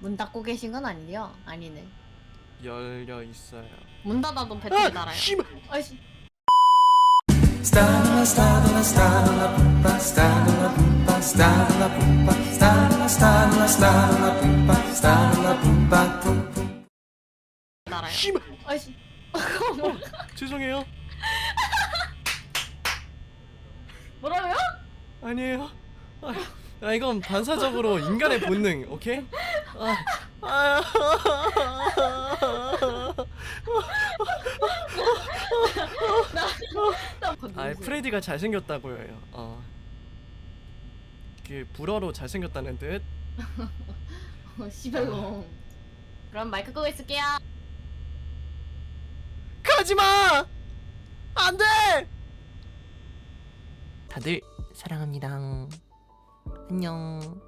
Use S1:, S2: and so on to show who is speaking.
S1: 문 닫고 계신 건 아니죠? 아니네.
S2: 열려 있어요.
S1: 문 닫아도 배터리 달아요.
S2: 씨발.
S1: 아이씨.
S2: 씨발. 죄송해요.
S1: 뭐라고요?
S2: 아니에요. 아, 아 이건 반사적으로 인간의 본능, 오케이? 아, 아, 아 프레디가 잘생겼다고요. 어. 그 불어로 잘생겼다는 뜻.
S1: 어, 씨발롱. 그럼 마이크 끄고 있을게요.
S2: 가지 마. 안 돼. 다들 사랑합니다. 안녕.